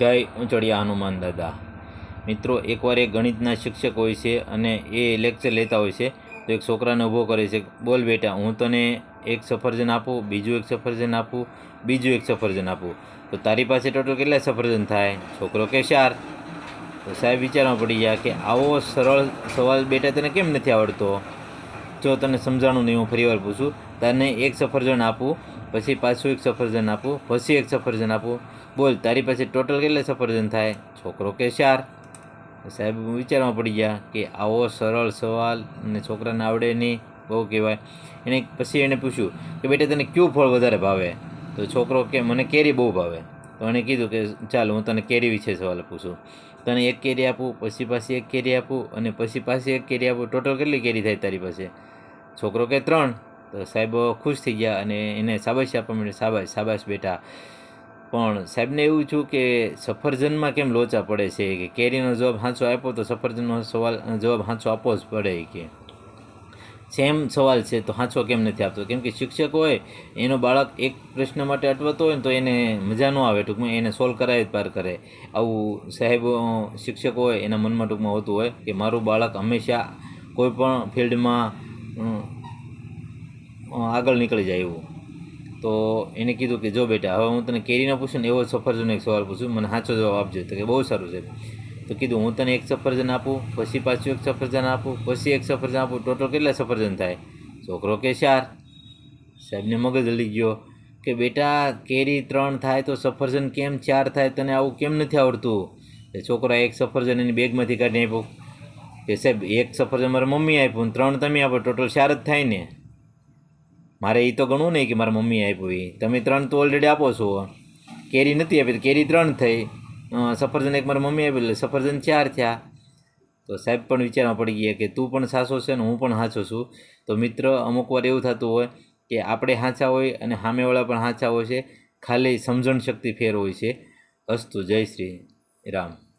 જય ઉંચડિયા હનુમાન દાદા. મિત્રો, એકવાર એક ગણિતના શિક્ષક હોય છે અને એ લેક્ચર લેતા હોય છે, તો એક છોકરાને ઊભો કરે છે, બોલ બેટા, હું તને એક સફરજન આપું, બીજું એક સફરજન આપું, બીજું એક સફરજન આપું. તો તારી પાસે ટોટલ કેટલા સફરજન થાય? છોકરો કે ચાર તો સાહેબ વિચારવા પડી ગયા કે આવો સરળ સવાલ બેટા તને કેમ નથી આવડતો? જો તને સમજાણું નહીં, હું ફરીવાર પૂછું. તને એક સફરજન આપું, પછી પાછું એક સફરજન આપું, પછી એક સફરજન આપું. બોલ, તારી પાસે ટોટલ કેટલા સફરજન થાય? છોકરો કે ચાર સાહેબ વિચારમાં પડી ગયા કે આવો સરળ સવાલ અને છોકરાને આવડે નહીં, બહુ કહેવાય. એને પછી એણે પૂછ્યું કે, બેટા, તને કયું ફળ વધારે ભાવે? તો છોકરો કે, મને કેરી બહુ ભાવે. તો એણે કીધું કે, ચાલ, હું તને કેરી વિશે સવાલ પૂછું. તને એક કેરી આપું, પછી પાછી એક કેરી આપું, અને પછી પાછી એક કેરી આપું. ટોટલ કેટલી કેરી થાય તારી પાસે? છોકરો કે, ત્રણ. તો સાહેબ ખુશ થઈ ગયા અને એને સાબાશી આપવા માંડ્યા સાબાશ સાબાશ બેટા. પણ સાહેબને એવું છું કે સફરજનમાં કેમ લોચા પડે છે કે કેરીનો જવાબ સાચો આપ્યો તો સફરજનનો સવાલ જવાબ સાચો આપવો જ પડે કે. સેમ સવાલ છે તો સાચો કેમ નથી આપતો? કેમ કે શિક્ષક હોય, એનો બાળક એક પ્રશ્ન માટે અટવાતો હોય ને તો એને મજા ન આવે ટૂંકમાં, એને સોલ્વ કરાવી પાર કરે. આવું સાહેબ શિક્ષક હોય, એના મનમાં ટૂંકમાં હોતું હોય કે મારું બાળક હંમેશા કોઈ પણ ફિલ્ડમાં આગળ નીકળી જાય એવું. તો એને કીધું કે, જો બેટા, હવે હું તને કેરીનો પૂછું ને એવો સફરજનનો એક સવાલ પૂછું, મને સાચો જવાબ આપજો. તો કે, બહુ સારું છે. તો કીધું, હું તને એક સફરજન આપું, પછી પાછું એક સફરજન આપું, પછી એક સફરજન આપું, ટોટલ કેટલા સફરજન થાય? છોકરો કે, ચાર. સાહેબને મગજ હલી ગયો કે, બેટા, કેરી ત્રણ થાય તો સફરજન કેમ ચાર થાય? તને આવું કેમ નથી આવડતું? એ છોકરા એક સફરજન એની બેગમાંથી કાઢી આપ્યું કે, સાહેબ, એક સફરજન મારા મમ્મી આપ્યું ત્રણ તમે આપો, ટોટલ ચાર જ થાય ને. મારે એ તો ગણવું નહીં કે મારા મમ્મીએ આપ્યું એ તમે ત્રણ તો ઓલરેડી આપો છો. કેરી નથી આપી કેરી ત્રણ થઈ. સફરજન એક મારા મમ્મી આપી સફરજન ચાર થયા. તો સાહેબ પણ વિચારમાં પડી ગયા કે તું પણ સાસો છે ને હું પણ સાચો છું. તો મિત્ર, અમુક વાર એવું થતું હોય કે આપણે સાચા હોય અને સામેવાળા પણ સાચા હોય છે. ખાલી સમજણ શક્તિ ફેર હોય છે. અસ્તુ, જય શ્રી રામ.